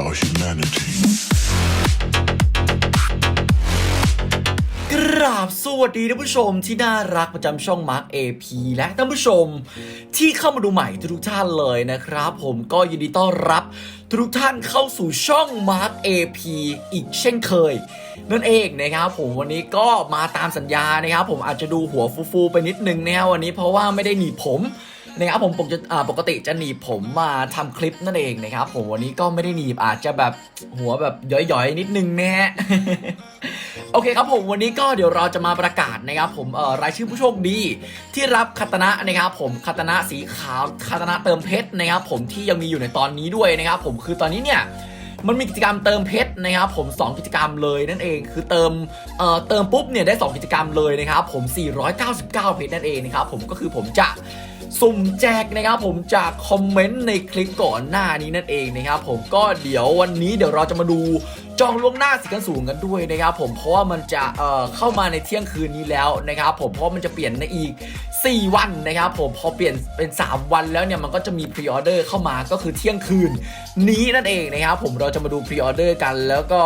our humanity. กราบสวัสดีท่านผู้ชมที่น่ารักประจำช่อง Mark AP และท่านผู้ชม ที่เข้ามาดูใหม่ทุกท่านเลยนะครับ ผมก็ยินดีต้อนรับทุกท่านเข้าสู่ช่อง Mark AP อีกเช่นเคย นั่นเองนะครับผมวันนี้ก็มาตามสัญญานะครับ ผมอาจจะดูหัวฟูๆไปนิดนึงนะครับวันนี้เพราะว่าไม่ได้หนีผม นะครับผมปกติอ่าปกติจะหนีบผมมาทำคลิปนั่นเองนะครับผมวันนี้ก็ไม่ได้หนีบอาจจะแบบหัวแบบย้อยๆนิดนึงนะฮะโอเคครับผมวันนี้ก็เดี๋ยวเราจะมาประกาศนะครับผมเอ่อรายชื่อผู้โชคดี ที่รับคาตนะนะครับผมคาตนะสีขาวคาตนะเติมเพชรนะครับผมที่ยังมีอยู่ในตอนนี้ด้วยนะครับผมคือตอนนี้เนี่ยมันมีกิจกรรมเติมเพชรนะครับผม 2 กิจกรรมเลยนั่นเองคือเติมเอ่อเติมปุ๊บเนี่ยได้ 2 กิจกรรมเลยนะครับผม 499 เพชรนั่นเองนะครับผมก็คือผมจะ สุ่มแจกนะครับผมจากคอมเมนต์ในคลิปก่อนหน้านี้นั่นเองนะครับผมก็เดี๋ยววันนี้เดี๋ยวเราจะมาดูจองล่วงหน้าสิกันสูงกันด้วยนะครับผมเพราะว่ามันจะเอ่อเข้ามาในเที่ยงคืนนี้แล้วนะครับผมเพราะมันจะเปลี่ยนในอีก 4 วันนะครับผมพอเปลี่ยนเป็น 3 วันแล้วเนี่ยมันก็จะมีพรีออเดอร์เข้ามาก็คือเที่ยงคืน นี้นั่นเองนะครับผมเราจะมาดูพรีออเดอร์กัน แล้วก็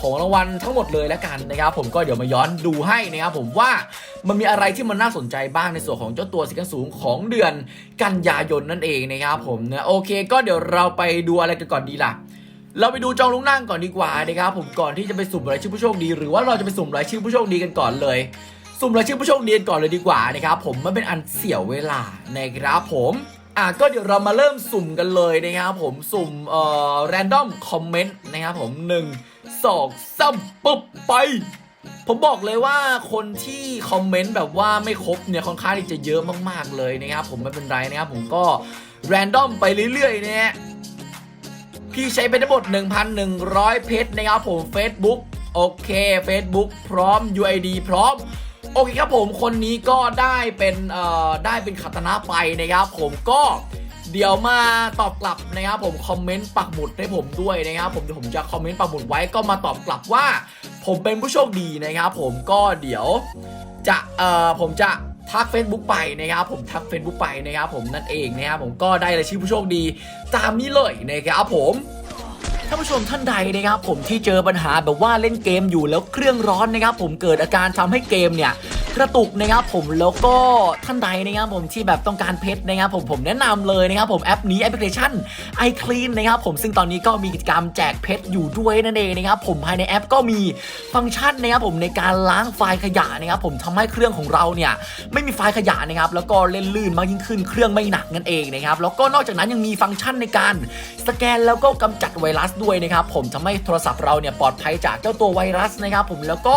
ของรางวัลทั้งหมดเลยแล้วกันนะครับผมก็เดี๋ยวมาย้อนดูให้นะครับผมว่ามันมีอะไรที่มันน่าสนใจบ้างในส่วนของเจ้าตัวสิกันสูงของเดือนกันยายนนั่นเองนะครับผมนะโอเค ก็เดี๋ยวเราไปดูอะไรกันก่อนดีล่ะเราไปดูจองลุงนั่งก่อนดีกว่านะครับผมก่อนที่จะไปสุ่มรายชื่อผู้โชคดี หรือว่าเราจะไปสุ่มรายชื่อผู้โชคดีกันก่อนเลย สุ่มรายชื่อผู้โชคดีกันก่อนเลยดีกว่านะครับผมมันเป็นอันเสียเวลานะครับผมอะก็เดี๋ยวเรามาเริ่มสุ่มกันเลยนะครับผมสุ่มเอ่อ random comment นะครับผม1 2 3ปุ๊บไป ผมบอกเลยว่าคนที่คอมเมนต์แบบว่าไม่ครบเนี่ยค่อนข้างที่จะเยอะมากๆเลยนะครับผมไม่เป็นไรนะครับผมก็แรนดอมไปเรื่อยๆเนี่ยพี่ใช้ไปทั้งหมด 1,100 เพชรนะครับผม Facebook โอเค Facebook พร้อม UID พร้อม อเคครับผมคนนี้ก็ได้เป็นเอ่อได้เป็นคาตนะไปนะครับ ผมก็เดี๋ยวมาตอบกลับนะครับผมคอมเมนต์ปักหมุดให้ผมด้วยนะครับผมเดี๋ยวผมจะคอมเมนต์ปักหมุดไว้ก็มาตอบกลับว่า ผมเป็นผู้โชคดีนะครับผมก็เดี๋ยวจะเอ่อผมจะทัก Facebook ไปนะครับผมทัก Facebook ไปนะครับผมนั่นเองนะครับผมก็ได้รายชื่อผู้โชคดีตามนี้เลยนะครับผม ท่านผู้ชมท่านใดนะครับผมที่เจอปัญหาแบบว่าเล่นเกมอยู่แล้วเครื่องร้อนนะครับผมเกิดอาการทำให้เกมเนี่ย กระตุกนะครับผมแล้วก็ท่านใดนะครับผมที่แบบต้องการเพชรนะครับผมผมแนะนำเลยนะครับผมแอปนี้แอปพลิเคชัน iClean นะครับผมซึ่งตอนนี้ก็มีกิจกรรมแจกเพชรอยู่ด้วยนั่นเองนะครับผมภายในแอปก็มีฟังก์ชันนะครับผมในการล้างไฟล์ขยะนะครับผมทำให้เครื่องของเราเนี่ยไม่มีไฟล์ขยะนะครับแล้วก็เล่นลื่นมากยิ่งขึ้นเครื่องไม่หนักนั่นเองนะครับแล้วก็นอกจากนั้นยังมีฟังก์ชันในการสแกนแล้วก็กำจัดไวรัสด้วยนะครับผมทำให้โทรศัพท์เราเนี่ยปลอดภัยจากเจ้าตัวไวรัสนะครับผมแล้วก็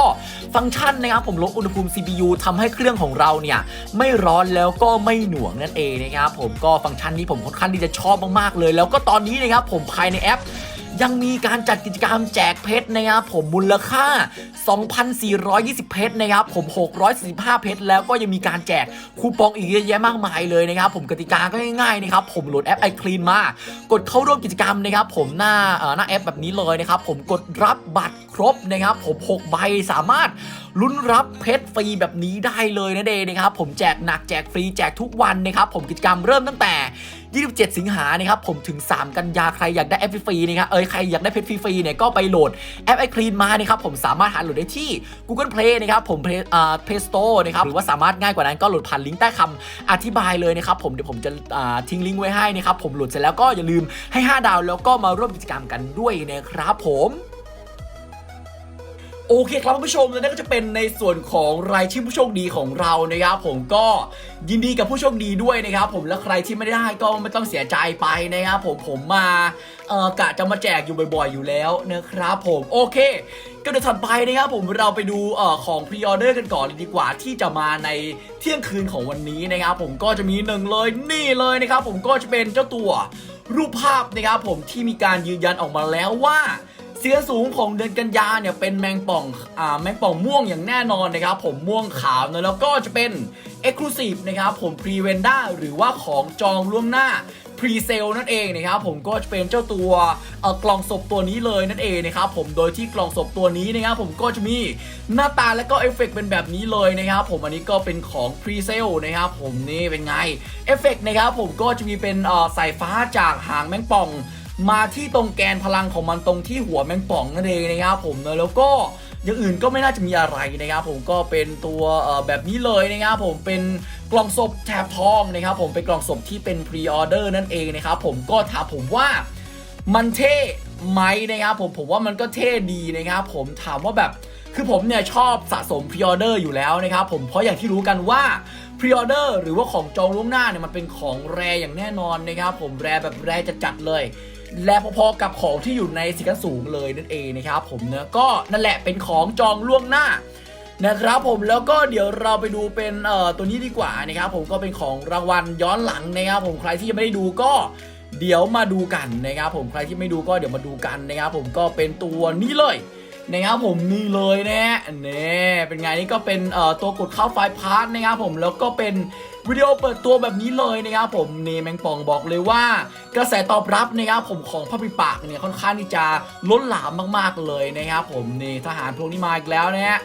ฟังก์ชันนะครับผมลดอุณหภูมิ CPU ทำให้เครื่องของเราเนี่ยไม่ร้อนแล้วก็ไม่หน่วงนั่นเองนะครับผมก็ฟังก์ชันนี้ผมค่อนข้างที่จะชอบมากๆเลย แล้วก็ตอนนี้นะครับผมภายในแอป ยังมีการจัดกิจกรรมแจกเพชรนะครับผมมูลค่า 2,420 เพชรนะครับผม 645 เพชรแล้วก็ยังมีการแจกคูปองอีกเยอะแยะมากมายเลยนะครับผมกติกาก็ง่ายๆนะครับผมโหลดแอป iClean มากดเข้าร่วมกิจกรรมนะครับผมหน้าหน้าแอปแบบนี้เลยนะครับผมกดรับบัตรครบนะครับผม 6 ใบสามารถลุ้นรับเพชรฟรีแบบนี้ได้เลยนะเดนะครับผมแจกหนักแจกฟรีแจกทุกวันนะครับผมกิจกรรมเริ่มตั้งแต่ 27 สิงหานะครับผมถึง 3 กันยาใครอยากได้แอปฟรีๆนะครับเอ้ยใครอยากได้เพชรฟรีๆเนี่ยก็ไปโหลดแอปไอคลีนมานะครับผมสามารถหาโหลดได้ที่ Google Play นะครับผม Play อ่า Play Store นะครับหรือว่าสามารถง่ายกว่านั้นก็โหลดผ่านลิงก์ใต้คำอธิบายเลยนะครับผมเดี๋ยวผมจะอ่าทิ้งลิงก์ไว้ให้นะครับผมโหลดเสร็จแล้วก็อย่าลืมให้ 5 ดาวแล้วก็มาร่วมกิจกรรมกันด้วยนะครับผม โอเคครับผู้ชมและนั่นก็จะเป็นในส่วนของรายชื่อผู้โชคดีของเรานะครับผมก็ยินดีกับผู้โชคดีด้วยนะครับ ผมและใครที่ไม่ได้ก็ไม่ต้องเสียใจไปนะครับผมผมมาเอ่อกะจะมาแจกอยู่บ่อยๆอยู่แล้วนะครับผมโอเค ก็เดี๋ยวถัดไปนะครับผมเราไปดูเอ่อของพรีออเดอร์กันก่อนเลยดีกว่าที่จะมาในเที่ยงคืนของวันนี้นะครับผมก็จะมีหนึ่งเลยนี่เลยนะครับผมก็จะเป็นเจ้าตัวรูปภาพนะครับผมที่มีการยืนยันออกมาแล้วว่า เสียสูงของเดือนกันยาเนี่ยเป็นแมงป่องอ่าแมงป่องม่วงอย่างแน่นอนนะครับผมม่วงขาวนะแล้วก็จะเป็น Exclusive นะครับผม p r e v e n d a หรือว่าของจองล่วงหน้าพรีเซลนั่นเองนะครับผมก็จะเป็นเจ้าตัวกล่องศพตัวนี้เลยนั่นเองนะครับผมโดยที่กล่องศพตัวนี้นะครับผมก็จะมีหน้าตาและก็เอฟเฟกต์เป็นแบบนี้เลยนะครับผมอันนี้ก็เป็นของพรีเซลนะครับผมนี่เป็นไงเอฟเฟกต์นะครับผมก็จะมีเป็นเอ่อสายฟ้าจากหางแมงป่อง มาที่ตรงแกนพลังของมันตรงที่หัวแมงป่องนั่นเองนะครับผมนะแล้วก็อย่างอื่นก็ไม่น่าจะมีอะไรนะครับผมก็เป็นตัวแบบนี้เลยนะครับผมเป็นกล่องศพแถบทองนะครับผมเป็นกล่องศพที่เป็นพรีออเดอร์นั่นเองนะครับผมก็ถามผมว่ามันเท่ไหมนะครับผมผมว่ามันก็เท่ดีนะครับผมถามว่าแบบคือผมเนี่ยชอบสะสมพรีออเดอร์อยู่แล้วนะครับผมเพราะอย่างที่รู้กันว่าพรีออเดอร์หรือว่าของจองล่วงหน้าเนี่ยมันเป็นของแรอย่างแน่นอนนะครับผมแรแบบแรจัดๆเลย และพอๆกับของที่อยู่ในสิกันสูงเลยนั่นเองนะครับผมเนะก็นั่นแหละเป็นของจองล่วงหน้านะครับผมแล้วก็เดี๋ยวเราไปดูเป็นเอ่อตัวนี้ดีกว่านะครับผมก็เป็นของรางวัลย้อนหลังนะครับผมใครที่ยังไม่ได้ดูก็เดี๋ยวมาดูกันนะครับผมใครที่ไม่ดูก็เดี๋ยวมาดูกันนะครับผมก็เป็นตัวนี้เลยนะครับผมนี่เลยนะฮะนี่เป็นไงนี่ก็เป็นเอ่อตัวกดเข้าไฟล์พาร์ทนะครับผมแล้วก็เป็น วิดีโอเปิดตัวแบบนี้เลยนะครับผมเนี่แมงป่องบอกเลยว่า กระแสตอบรับนะครับผมของพระปิปากเนี่ยค่อนข้างที่จะล้นหลามมากๆเลยนะครับผมนี่ทหารพวกนี้มาอีกแล้วนะฮะ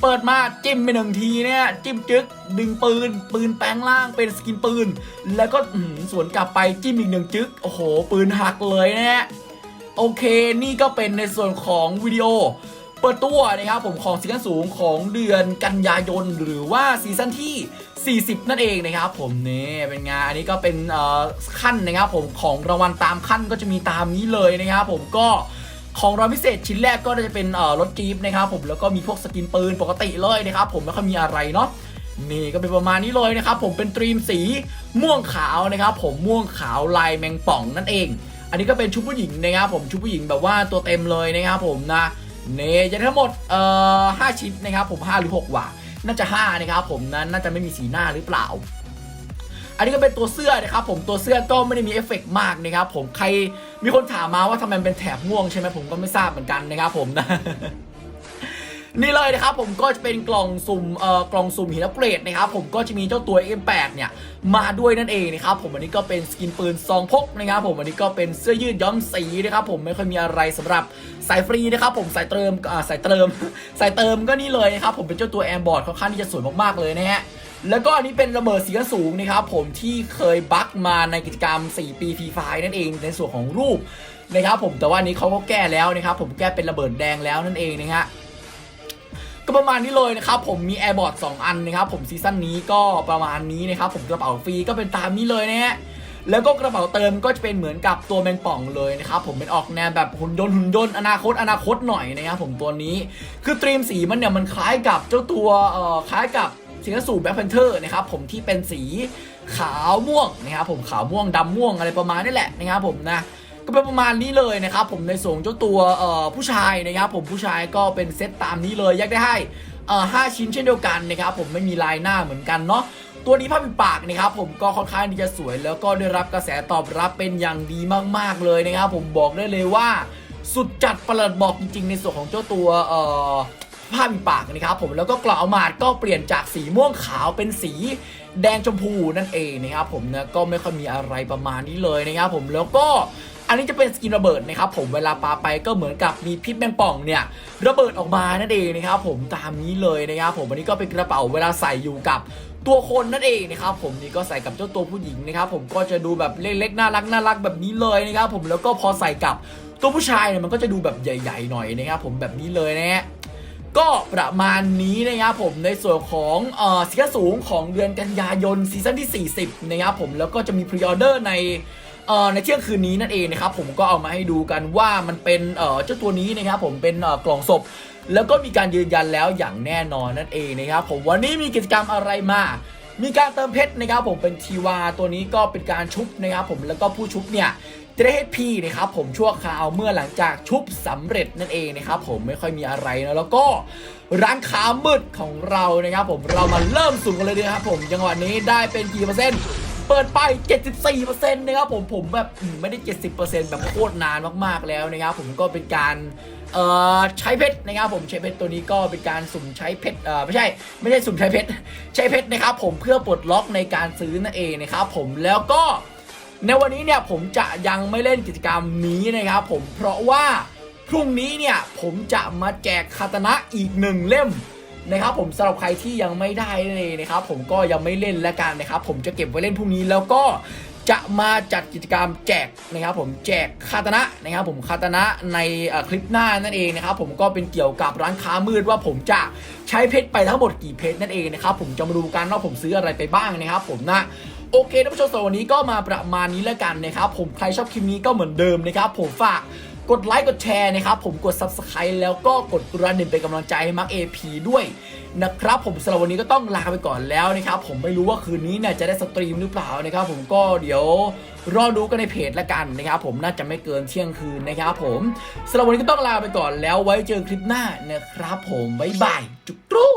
เปิดมาจิ้มไปหนึ่งทีเนี่ยจิ้มจึ๊กดึงปืน ปืนแปลงร่างเป็นสกินปืน แล้วก็สวนกลับไปจิ้มอีกหนึ่งจึ๊กโอ้โห ปืนหักเลยนะฮะโอเคนี่ก็เป็นในส่วนของวิดีโอเปิดตัวนะครับผมของซีซั่นสูงของเดือนกันยายนหรือว่าซีซั่นที่ 40 นั่นเองนะครับผมนี่เป็นไงานอันนี้ก็เป็นขั้นนะครับผมของรางวัลตามขั้นก็จะมีตามนี้เลยนะครับผมก็ของรางวัลพิเศษชิ้นแรกก็จะเป็นรถจี๊ปนะครับผมแล้วก็มีพวกสกินปืนปกติเลยนะครับผมไม่ค่อยมีอะไรเนาะนี่ก็เป็นประมาณนี้เลยนะครับผมเป็นตรีมสีม่วงขาวนะครับผมม่วงขาวลายแมงป่องนั่นเอง อันนี้ก็เป็นชุดผู้หญิงนะครับผมชุดผู้หญิงแบบว่าตัวเต็มเลยนะครับผมนะเนจะทั้งหมดเอ่อห้าชิ้นนะครับผมห้าหรือหกว่ะ น่าจะห้านะครับผมนั้นน่าจะไม่มีสีหน้าหรือเปล่า อันนี้ก็เป็นตัวเสื้อนะครับผมตัวเสื้อก็ไม่ได้มีเอฟเฟกต์มากนะครับผมใครมีคนถามมาว่าทำไมเป็นแถบม่วงใช่ไหมผมก็ไม่ทราบเหมือนกันนะครับผมนะ นี่เลยนะครับผมก็จะเป็นกล่องสุ่มเอ่อกล่องสุ่มหินอัปเกรดนะครับผมก็จะมีเจ้าตัว M8 เนี่ยมาด้วยนั่นเองนะครับผมอันนี้ก็เป็นสกินปืนซองพกนะครับผมอันนี้ก็เป็นเสื้อยืดย้อมสีนะครับผมไม่ค่อยมีอะไรสำหรับสายฟรีนะครับผมสายเติมอ่าสายเติมสายเติมก็นี่เลยนะครับผมเป็นเจ้าตัวแอมบอร์ดค่อนข้างที่จะสวยมากๆเลยนะฮะแล้วก็อันนี้เป็นระเบิดสีสูงนะครับผมที่เคยบั๊กมาในกิจกรรม 4 ปีฟรีไฟนั่นเองในส่วนของรูปนะครับผมแต่ว่านนี้เขาก็แก้แล้วนะครับผมแก้เป็นระเบิดแดงแล้วนั่นเองนะฮะ ก็ประมาณนี้เลยนะครับผมมีแอร์บอร์ด2อันนะครับผมซีซั่นนี้ก็ประมาณนี้นะครับผมกระเป๋าฟรีก็เป็นตามนี้เลยนะฮะแล้วก็กระเป๋าเติมก็จะเป็นเหมือนกับตัวแมงป่องเลยนะครับผมเป็นออกแนวแบบหุ่นยนต์หุ่นยนต์อนาคตอนาคตหน่อยนะครับผมตัวนี้คือตรีมสีมันเนี่ยมันคล้ายกับเจ้าตัวเอ่อคล้ายกับสิงคสูบแบ็คแพนเทอร์นะครับผมที่เป็นสีขาวม่วงนะครับผมขาวม่วงดำม่วงอะไรประมาณนี้แหละนะครับผมนะ ก็เป็นประมาณนี้เลยนะครับผมในส่วนเจ้าตัวผู้ชายนะครับผมผู้ชายก็เป็นเซตตามนี้เลยแยกได้ให้ห้าชิ้นเช่นเดียวกันนะครับผมไม่มีลายหน้าเหมือนกันเนาะตัวนี้ผ้าปิดปากนะครับผมก็ค่อนข้างที่จะสวย แล้วก็ได้รับกระแสตอบรับเป็นอย่างดีมาก ๆเลยนะครับผมบอกได้เลยว่า สุดจัดประหลัดบอกจริง ๆ ในส่วนของเจ้าตัวผ้ามีปากนะครับผมแล้วก็กล่องเอมาดก็เปลี่ยนจากสีม่วงขาวเป็นสีแดงชมพูนั่นเองนะครับผมนะก็ไม่ค่อยมีอะไรประมาณนี้เลยนะครับผมแล้วก็ อันนี้จะเป็นสกินระเบิดนะครับผมเวลาปาไปก็เหมือนกับมีพิษแมงป่องเนี่ยระเบิดออกมานั่นเองนะครับผมตามนี้เลยนะครับผมอันนี้ก็เป็นกระเป๋าเวลาใส่อยู่กับตัวคนนั่นเองนะครับผมนี่ก็ใส่กับเจ้าตัวผู้หญิงนะครับผมก็จะดูแบบเล็กๆน่ารักน่ารักแบบนี้เลยนะครับผมแล้วก็พอใส่กับตัวผู้ชายเนี่ยมันก็จะดูแบบใหญ่ ๆ หน่อยนะครับผมแบบนี้เลยนะฮะก็ประมาณนี้นะครับผมในส่วนของเอ่อสินสูงของเดือนกันยายนซีซั่นที่ 40 นะครับผมแล้วก็จะมีพรีออเดอร์ใน เอ่อในเที่ยงคืนนี้นั่นเองนะครับผมก็เอามาให้ดูกันว่ามันเป็นเอ่อเจ้าตัวนี้นะครับผมเป็นเอ่อกล่องศพ แล้วก็มีการยืนยันแล้วอย่างแน่นอนนั่นเองนะครับผมวันนี้มีกิจกรรมอะไรมามีการเติมเพชรนะครับผมเป็นทีวาตัวนี้ก็เป็นการชุบนะครับผมแล้วก็ผู้ชุบเนี่ยจะได้ให้พี่นะครับผมชั่วคราวเมื่อหลังจากชุบสำเร็จนั่นเองนะครับผมไม่ค่อยมีอะไรนะแล้วก็ร้านค้ามืดของเรานะครับผมเรามาเริ่มสุ่มกันเลยนะครับผมจังหวะนี้ได้เป็นกี่เปอร์เซ็นต์ เปิดไป 74%นะครับผมผมแบบไม่ได้ 70%แบบโคตรนานมากๆแล้วนะครับผมก็เป็นการเอ่อใช้เพชรนะครับผมใช้เพชรตัวนี้ก็เป็นการสุ่มใช้เพชรเอ่อไม่ใช่ไม่ใช่สุ่มใช้เพชรใช้เพชรนะครับผมเพื่อปลดล็อกในการซื้อนั่นเองนะครับผมแล้วก็ในวันนี้เนี่ยผมจะยังไม่เล่นกิจกรรมนี้นะครับผมเพราะว่าพรุ่งนี้เนี่ยผมจะมาแจกคาตนะอีกหนึ่งเล่ม นะครับผมสำหรับใครที่ยังไม่ได้เลยนะครับผมก็ยังไม่เล่นแล้วกันนะครับผมจะเก็บไว้เล่นพรุ่งนี้แล้วก็จะมาจัดกิจกรรมแจกนะครับผมแจกคาตนะนะครับผมคาตนะในคลิปหน้านั่นเองนะครับผมก็เป็นเกี่ยวกับร้านค้ามืดว่าผมจะใช้เพชรไปทั้งหมดกี่เพชรนั่นเองนะครับผมจะมาดูกันว่าผมซื้ออะไรไปบ้างนะครับผมนะโอเคท่านผู้ชมสำหรับวันนี้ก็มาประมาณนี้แล้วกันนะครับผมใครชอบคลิปนี้ก็เหมือนเดิมนะครับผมฝาก กดไลค์กดแชร์นะครับ ผมกด Subscribe แล้วก็กดกระดิ่งเป็นกำลังใจให้มัก AP ด้วยนะครับผมสำหรับวันนี้ก็ต้องลาไปก่อนแล้วนะครับ ผมไม่รู้ว่าคืนนี้เนี่ยจะได้สตรีมหรือเปล่านะครับ ผมก็เดี๋ยวรอดูกันในเพจละกันนะครับ ผมน่าจะไม่เกินเที่ยงคืนนะครับผมสำหรับวันนี้ก็ต้องลาไปก่อนแล้วไว้เจอคลิปหน้านะครับ ผมบ๊ายบายจุ๊กรู